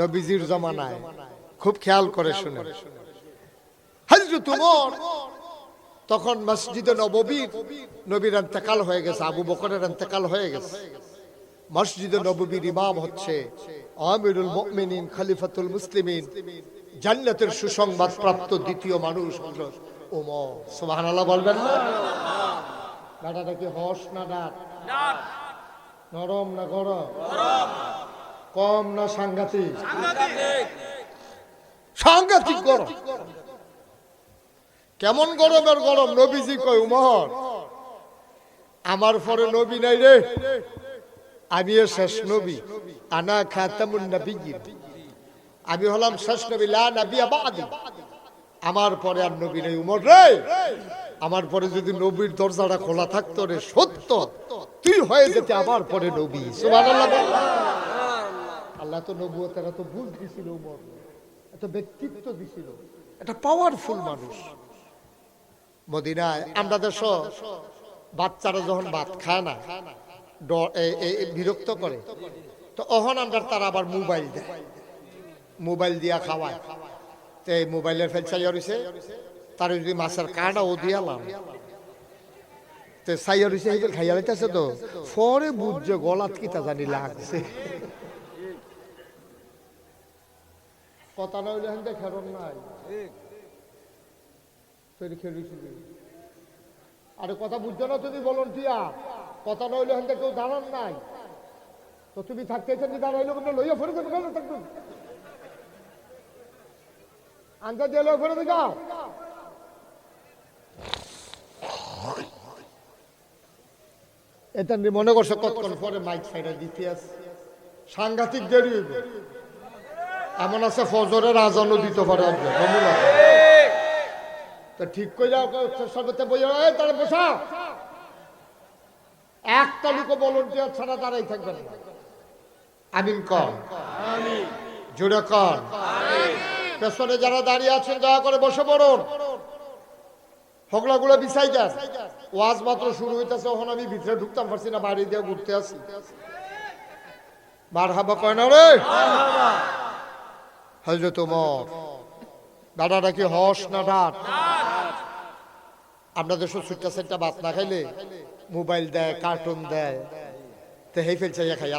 নবীজির জমানায়। খুব খেয়াল করে শুনে। হজরত তখন মসজিদে নববীর নবীর ইন্তেকাল হয়ে গেছে, আবু বকরের ইন্তেকাল হয়ে গেছে। মসজিদে নববীর ইমাম হচ্ছে আমিরুল মুমিনিন, খলিফাতুল মুসলিমিন, জান্নাতের সুসংবাদ প্রাপ্ত দ্বিতীয় মানুষ হযরত ওমর সুবহানাল্লাহ বলবেন না? ডাটাটা কি হস না ডাট? নরম না গরম গরম? কম না সাংঘাতিক? সাংঘাতিক। গরম। কেমন গরমের গরম? নবীজি কয় উমর আমার পরে নবী নাই রে। আমি শেষ নবী। আনা খাতামুন আমি হলাম শেষ নবী লা নবী আমার পরে আর নবী নেই উমর রে। আমার পরে যদি নবীর দরজাটা খোলা থাকতো রে সত্য। তুই হয়ে যেতে আমার পরে নবী। সুবহানাল্লাহ। আল্লাহ তো নবুয়তের এত বুঝ দিছিল উমর। এত ব্যক্তিত্ব দিছিল। এটা পাওয়ারফুল মানুষ। মদিনায় আমরা দেশ বাচ্চারা যখন ভাত খায় না বিরক্ত করে, তো অহন আমরা তারা আবার মোবাইল দেয়। মোবাইল দিয়া খাওয়ায়। তো এই মোবাইলের ফেলসাইয়া রয়েছে তার যদি মাছের কাঁটা ও দিয়ালাম তো সাইয়া রয়েছে এই খাইয়া লাইতেছে তো, পরে বুঝছে গলাত কিতা জানি লাগছে। কথা না হইলে হেন খেরন নাই। তৈরি খেয়েছিলি আরে কথা বুঝছ না তুমি ভলন্টিয়া কথা না হইলে হেন কেউ দাঁড়ান নাই। তো তুমি থাকতে চান দাঁড়াইলো কিন্তু লইয়া ফেরে দেবে কেন থাকবে? আনতে দিয়ে লই ফেরে যাও। এটা নিয়ে মনে করছ কতক্ষণ পরে মাইক সাইডে দিতে আছে? সাংঘাতিক দেরি হইবে। এমন আছে ফজরের আজানও দিতে পারে তো ঠিক করে যাও সর্বতে বই তারা বসা। একটা লোক ভলন্টিয়ার ছাড়া দাঁড়াই থাকবেন আমিন কর। জোরে কর। পেছনে যারা দাঁড়িয়ে আছেন, দয়া করে বসে পড়ুন। হগলাগুলো বিছাই দেন। ওয়াজ মাত্র শুরু হইতেছে, ওখানে আমি ভিতরে ঢুকতাম, পারছি না বাড়ি দিয়ে ঘুরতে আসি। বার হাবা কয় না রে? হজরত ওমর। দাদাটা কি হস না ডাট? আপনাদের সুটটা সেটটা ভাত না খাইলে মোবাইল দেয়, কার্টুন দেয়। তো হেই ফেলছে খাই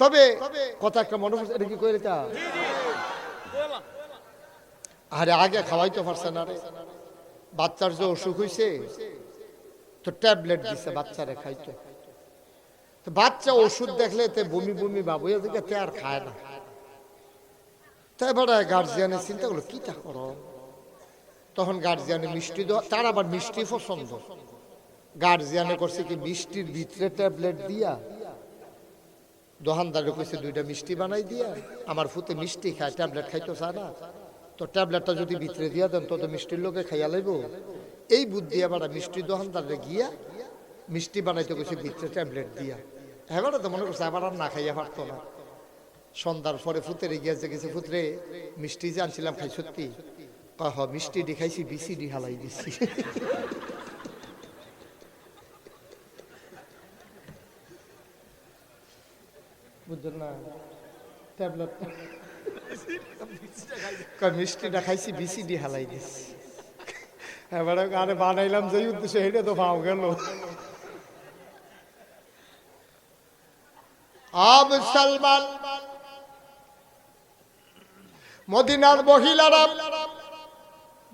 তবে কথা একটা মনে এটা কি তা আরে আগে খাওয়াইতে পারছে না রে। বাচ্চার যে অসুখ হয়েছে তো ট্যাবলেট দিছে বাচ্চারে খাইতে। বাচ্চা ওষুধ দেখলে তে বমি বমি বাবু এদিকে তে আর খায় না। তাই এবারে গার্জিয়ানের চিন্তা করল, কি তা করো? তখন গার্জিয়ানে মিষ্টি দেওয়া তার আবার মিষ্টি পছন্দ। গার্জিয়ানে করছে কি, মিষ্টির ভিতরে ট্যাবলেট দিয়া দোকানদারে কইছে দুইটা মিষ্টি বানাই দিয়া, আমার ফুতে মিষ্টি খায় ট্যাবলেট খাইতো চায় না। তো ট্যাবলেটটা যদি ভিতরে দিয়া দেন তো মিষ্টির লোকে খাইয়া লাইব। এই বুদ্ধি আবার মিষ্টি দোকানদারে গিয়া, মিষ্টি বানাইতে কইছে ভিতরে ট্যাবলেট দিয়া। এবারে তো মনে করছে আবার আর না খাইয়া পারতো না। সন্ধ্যার পরে ফুতেরে গিয়েছে গেছে ফুতরে মিষ্টি যে আনছিলাম খাই সত্যি। কয়, হ মিষ্টি খাইছি বিসি ডি হালাই দিছি। বুঝছেন না? ট্যাবলেট। মিষ্টিটা খাইছি বিসি ডি হালাই দিছি। এবারে আরে বানাইলাম যে উদ্দেশ্যে হেঁটে তো পাও গেল। আব সালমান মদিনার মহিলারা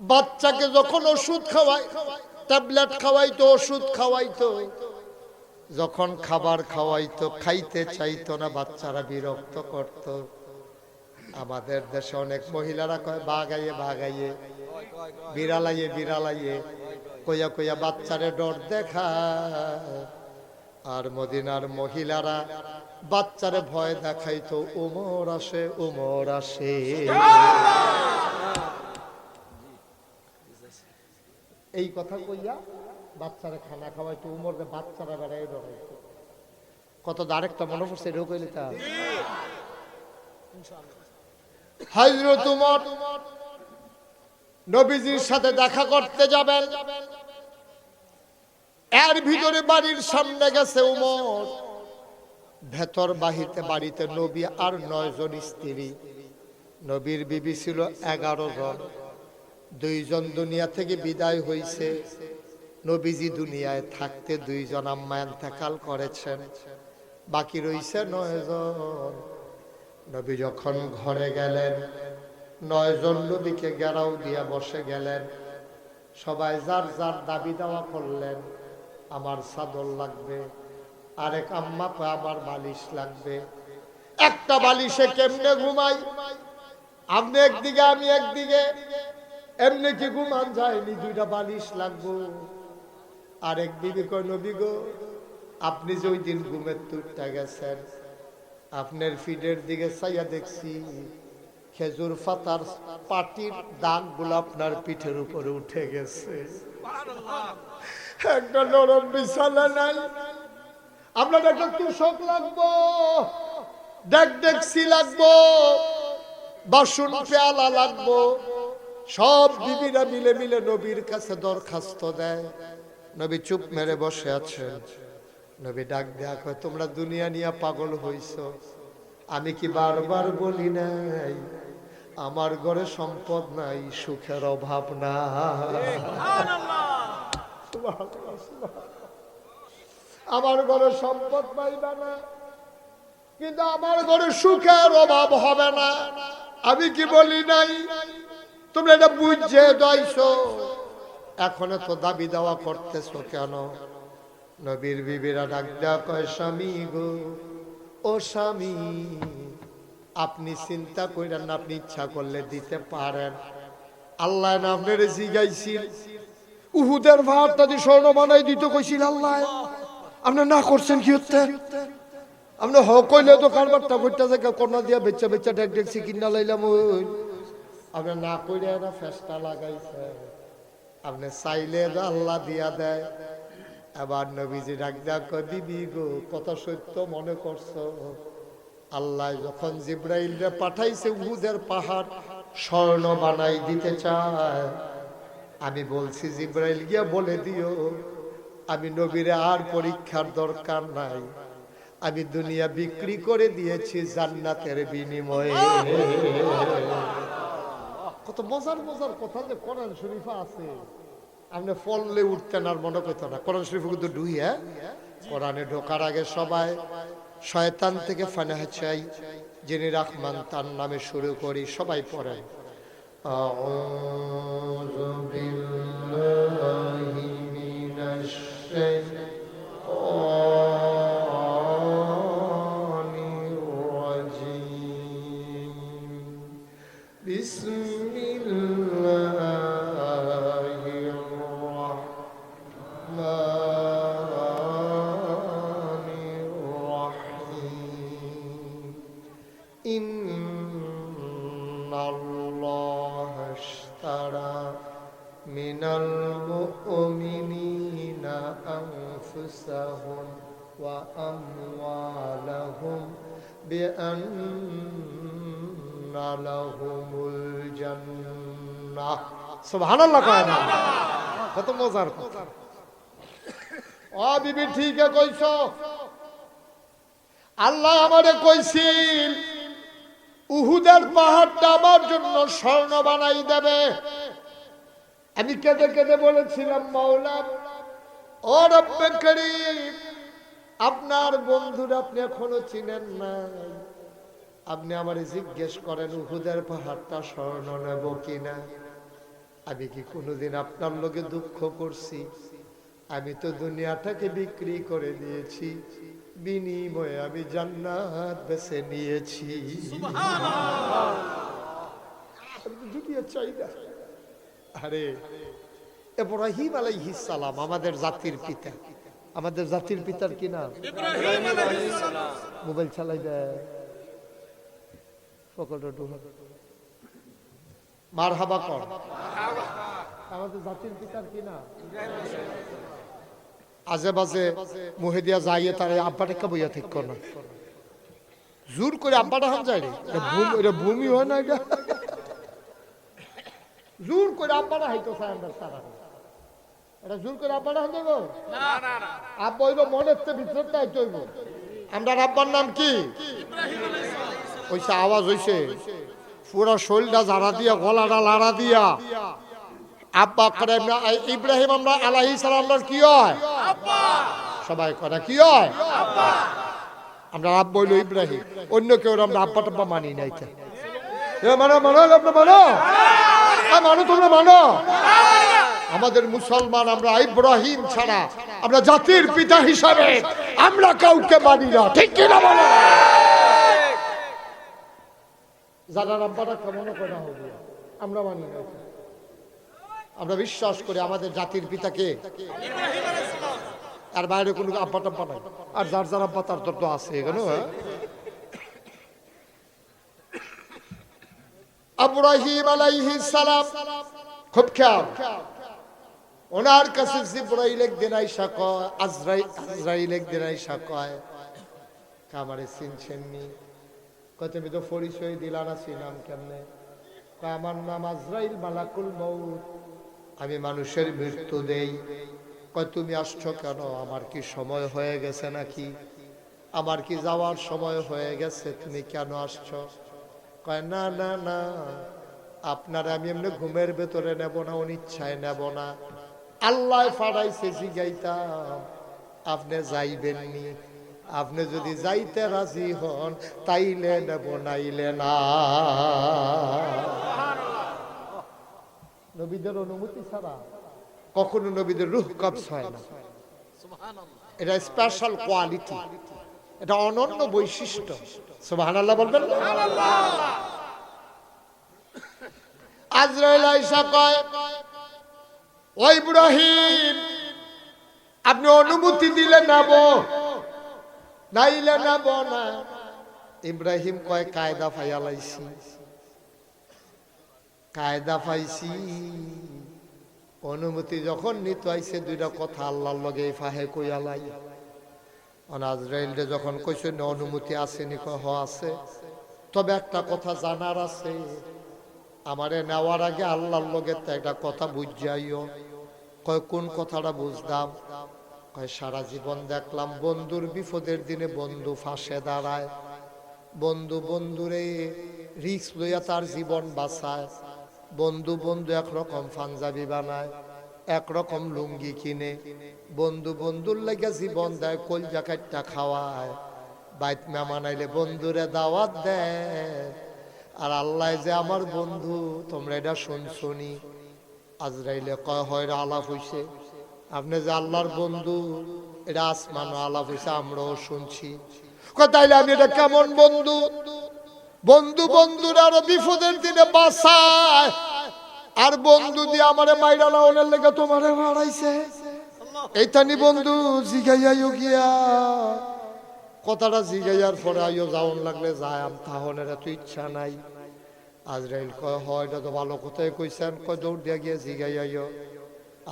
বাচ্চাকে যখন ওষুধ খাওয়ায়, ট্যাবলেট খাওয়াইতো, ওষুধ খাওয়াইতো। যখন খাবার খাওয়াইতো, খাইতে চাইতো না, বাচ্চারা বিরক্ত করত। আমাদের দেশে অনেক মহিলারা কয়, বাগাইয়ে বাগাইয়ে, বিড়ালাইয়ে বিড়ালাইয়ে, কইয়া কইয়া বাচ্চারে ডর দেখা আর মদিনার মহিলারা বাচ্চারে ভয় দেখাইতো, উমর আসে উমর আসে। এই কথা কইয়া বাচ্চারা খানা খাওয়াইতো, উমরকে বাচ্চারা বেড়াই ডরাইতো কত আরেকটা মনে পড়ছে, এটাও কইলে তা। হাজরত উমর নবীজির সাথে দেখা করতে যাবেন। এর ভিতরে বাড়ির সামনে গেছে উমর। ভেতর বাহিতে বাড়িতে নবী আর নয় জন স্ত্রী। নবীর বিবি ছিল এগারো জন। দুইজন দুনিয়া থেকে বিদায় হইছে। নবীজি দুনিয়ায় থাকতে দুইজন আম্মা এন্তেকাল করেছেন। বাকি রইছে নয় জন নবী যখন ঘরে গেলেন নয় জন নবীকে গেরাও দিয়া বসে গেলেন। সবাই যার যার দাবি দাওয়া করলেন, আমার সাদর লাগবে। আরেক আম্মা কয় আমার বালিশ লাগবে। একটা বালিশে কেমনে ঘুমাই? আপনি একদিকে আমি একদিকে। এমনি কি ঘুমান যায়নি? দুইটা বালিশ লাগবো। আরেক দিদি কয় নবী গো আপনি যে ওই দিন ঘুমের তুরটা গেছেন আপনার ফিডের দিকে চাইয়া দেখছি। খেজুর পাতার পাটির দাগগুলো আপনার পিঠের উপরে উঠে গেছে। একটা নরম বিছানা নাই। আপনার একটা তুষক লাগবো। ডেক ডেকসি লাগবো। বাসন পেয়ালা লাগবো। সব বিবিরা মিলে মিলে নবীর কাছে দরখাস্ত দেয়। নবী চুপ মেরে বসে আছেন নবী ডাক দেয়া কয় তোমরা দুনিয়া নিয়ে পাগল হইছ। আমি কি বারবার বলি নাই? আমার ঘরে সম্পদ নাই সুখের অভাব না আমার ঘরে সম্পদ পাইবে না। কিন্তু আমার ঘরে সুখের অভাব হবে না। আমি কি বলি নাই? তোমরা এটা বুঝছে দইছো। এখন তো দাবি দেওয়া করতেছো কেন? নবীর বিবিরা ডাক কয়, স্বামী গো, ও স্বামী, আপনি চিন্তা করেন আপনি ইচ্ছা করলে দিতে পারেন। আল্লাহ না আপনার জিগাইছিল। উহুদের ভাতটা দিয়ে স্বর্ণ বানাই দিতে কইছিল আল্লাহ। আপনি না করছেন কি হচ্ছে? আপনি হ কইলে তো কারবারটা বইটা থেকে কন্যা দিয়া বেচা বেচা ডেক ডেকছি কিনা লাইলাম ওই। আপনি না কইলে না ফেসটা লাগাইছে। আপনি চাইলে আল্লাহ দিয়া দেয়। এবার নবীজি ডাক ডাক দিবি গো কত সত্য মনে করছ? আল্লাহ যখন জিব্রাইলরে পাঠাইছে উহুদের পাহাড়, স্বর্ণ বানাই দিতে চায়। আমি বলছি, জিব্রাইল গিয়া বলে দিও। আমি নবীরে আর পরীক্ষার দরকার নাই। আমি দুনিয়া বিক্রি করে দিয়েছি জান্নাতের বিনিময়ে। কত মজার মজার কথা যে কোরআন শরীফা আছে। আপনি ফললে উঠতেন আর মনে করতেন না। কোরআন শরীফ কিন্তু ডুই হ্যাঁ? কোরআনে ঢোকার আগে সবাই শয়তান থেকে ফানাহা চাই, যিনি রাহমান তার নামে শুরু করি, সবাই পড়েন بأن لهم الجنة سبحان الله কয় না কত মজার কথা ও বিবি ঠিক কইছ আল্লাহ আমারে কইছিল উহুদের পাহাড়টা আমার জন্য স্বর্ণ বানাই দেবে আমি কেঁদে কেঁদে বলেছিলাম মাওলা ও রব্বে করিম আপনার বন্ধুরা আপনি এখনও চিনেন নাই। আপনি আমারে জিজ্ঞেস করেন, উহুদের পাহাড়টা স্বর্ণ নেব কিনা? আমি কি কোনোদিন আপনার লোকে দুঃখ করছি? আমি তো দুনিয়াটাকে বিক্রি করে দিয়েছি। বিনিময়ে আমি জান্নাত বেছে নিয়েছি। দুনিয়া চাই না। আরে, এব্রাহিম আলাইহিস সালাম আমাদের জাতির পিতা। আমাদের জাতির পিতার কি নাম? মোবাইল চালাই দেয় মার হাবা কর। আমাদের জাতির পিতার কি নাম? আজে বাজে মুহেদিয়া যাইয়ে তার আব্বাটা বইয়া ঠিক কর জোর করে আব্বাটা হান যায় রে। ভূমি হয় না এটা। জোর করে আব্বাটা হাইতো আমরা তারা এটা জোর করে আব্বাটা দেবো আব্বা হইব মনের ভিতরটা হইব। আমরা আব্বার নাম কি? ওইসে আওয়াজ হইছে। পুরো শরীরটা জারা দিয়া গলাটা লাড়া দিয়া। আব্বা করে ইব্রাহিম আমরা আলাহি সালাম কি হয়? সবাই করে কি হয়? আমরা আব্বা হইল ইব্রাহিম। অন্য কেউ আমরা আব্বা টাব্বা মানি নাই মানো মানো মানো? এ মানো তোমরা মানো? আমাদের মুসলমান, আমরা ইব্রাহিম ছাড়া, আমরা জাতির পিতা হিসাবে আমরা কাউকে মানি না। ঠিক কিনা বলো? যারা আব্বাটা কেমন করে হবে আমরা মানি না আমরা বিশ্বাস করি আমাদের জাতির পিতাকে। আর বাইরে কোনো আব্বা টাব্বা নাই। আর যার যার আব্বা, তার তোর তো আছে এখানে হ্যাঁ? আব্রাহিম আলাইহিস সালাম, খুব খেয়াল। ওনার কাছে জিব্রাইল একদিন আইসা কয়, আজরাই আজরাইল একদিন আইসা কয়, কামারে চিনছেন নি তুমি তো পরিচয় দিলা না চিনাম কেমনে? আমার নাম আজরাইল মালাকুল মৌত আমি মানুষের মৃত্যু দেই। কয়, তুমি আসছ কেন? আমার কি সময় হয়ে গেছে নাকি? আমার কি যাওয়ার সময় হয়ে গেছে? তুমি কেন আসছ? কয়, না না না। আপনার আমি এমনি ঘুমের ভেতরে নেব না, অনিচ্ছায় নেব না। আল্লাহ ফাড়াইছে জিগাইতাম। আপনি যাইবেননি। আপনি যদি যাইতে রাজি হন তাইলে নেব নাইলে না। নবীদের অনুমতি ছাড়া কখনো নবীদের রুহ কবস হয় না। এটা স্পেশাল কোয়ালিটি এটা অনন্য বৈশিষ্ট্য। সুবহান আল্লাহ বলবেন আজরাইল আইসা কয় ও ইব্রাহিম, আপনি অনুমতি দিলে নেব নাইলে নেব না। ইব্রাহিম কয়, কায়দা ফাইয়ালাইছি। কায়দা পাইছি অনুমতি যখন নিতে আইছে, দুইটা কথা আল্লাহর লগে ফাহে কইয়ালাই অনাজরাইলরে যখন কইছে অনুমতি আছে নি হ আছে। তবে একটা কথা জানার আছে। আমারে নেওয়ার আগে আল্লাহর লগে তো একটা কথা বুঝাইও। কয়, কোন কথাটা বুঝলাম? কয়, সারা জীবন দেখলাম বন্ধুর বিপদের দিনে বন্ধু ফাঁসে দাঁড়ায়। বন্ধু বন্ধুরে রিক্স লইয়া তার জীবন বাঁচায়। বন্ধু বন্ধু একরকম পাঞ্জাবি বানায়, একরকম লুঙ্গি কিনে। বন্ধু বন্ধুর লাগে জীবন দেয় কল জাকাতটা খাওয়ায়। বাইত মেহমান আইলে বন্ধুরে দাওয়াত দেয়। আর আল্লাহ যে আমার বন্ধু, তোমরা এটা শুনছনি আজরাইলে কয়, হয় আলাপ হইছে। আপনি যে আল্লাহর বন্ধু, এটা আসমানো আলাপ হইছে, আমরাও শুনছি। তাইলে আমি এটা কেমন বন্ধু? বন্ধু বন্ধুর আরও বিপদের দিনে বাসায় আর বন্ধু দিয়ে আমারে মাইরা লাউনের লেগে তোমারে মারাইছে। এইটানি বন্ধু জিগাইয়াইও গিয়া। কথাটা জিগাইয়ার পরে আইও যাওন লাগলে যায় আম তাহনের এত ইচ্ছা নাই। আজরাইল কয় হয় এটা তো ভালো কথাই কইছেন। কয় দৌড় দিয়া গিয়ে জিগাইয়াইও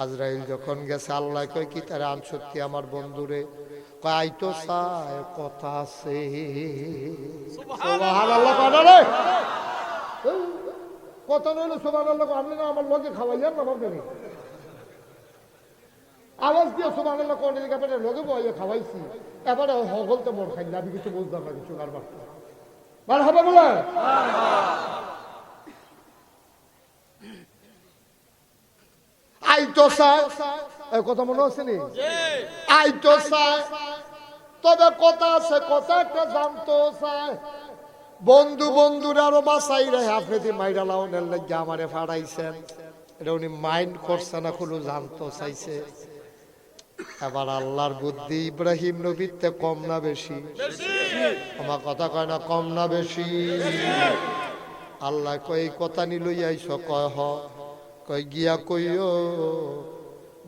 আজরাইল যখন গেছে আল্লাহ কয় কি তারা আন সত্যি আমার বন্ধুরে? কয় আই তো চায় কথা আছে। কথা নইলে কয়, আপনি না আমার লগে খাওয়াইয়ান না ভাববেন আওয়াজ দিয়ে কোন দিকে আপনি লগে বইয়ে খাওয়াইছি। এবারে হগল তো মোর খাইলে, আমি কিছু বুঝলাম না, কিছু কারবার মার হবে বলে? আই তো চায় কথা মনে আছে নি? আই তো চায় তবে কথা আছে, কথা একটা জানতো চায় বন্ধু বন্ধুর আরও বাসাই রে, আপনি দি মাইরা লাউনের লাগে আমারে ফাড়াইছেন, এটা উনি মাইন্ড করছে না, কোনো জানতো চাইছে। এবার আল্লাহর বুদ্ধি ইব্রাহিম নবীতে কম না বেশি? আমার কথা কয় না, কম না বেশি? আল্লাহ কই এই কথা নিলই আইস, কয়, হ। কই গিয়া কইও,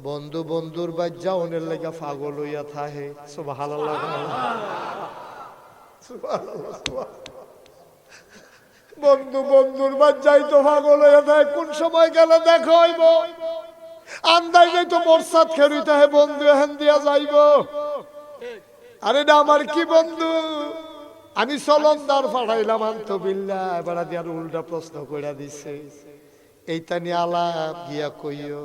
বন্ধু বন্ধুর বাজ্যা ওনের লেগে পাগল হইয়া থাহে সুবহানাল্লাহ। বন্ধু বন্ধুর বাজ্যাই তো পাগল হইয়া থাকে। কোন সময় গেলে দেখা যাই তো বর্ষাত খেরুইতে হে বন্ধু হেন দিয়া যাইব। আরে না, আমার কি বন্ধু? আমি চলন্দার ফাড়াইলাম আন্ত বিল্লা এবার দিয়ার উল্টা প্রশ্ন কইরা দিছে। এইটা নিয়ে আলাপ গিয়া কইও,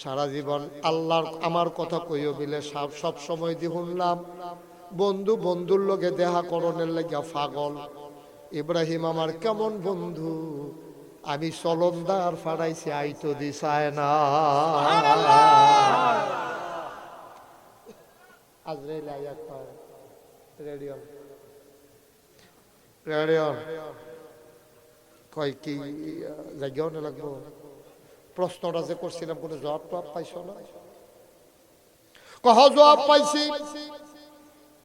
সারা জীবন আল্লাহর আমার কথা কইও বিলে, সব সব সময় দি শুনলাম, বন্ধু, বন্ধুর লগে দেহা করণের লাগিয়া ফাগল ইব্রাহিম আমার কেমন বন্ধু? আমি চলন্দার ফাড়াইছি আইতো দিশায় না। আজরাইল আয়াত পায় রেডিও রেডিও কয় কি না লাগবো প্রশ্নটা যে করছিলাম কোনো জবাব টবাব পাইছ না? কহ জবাব পাইছি।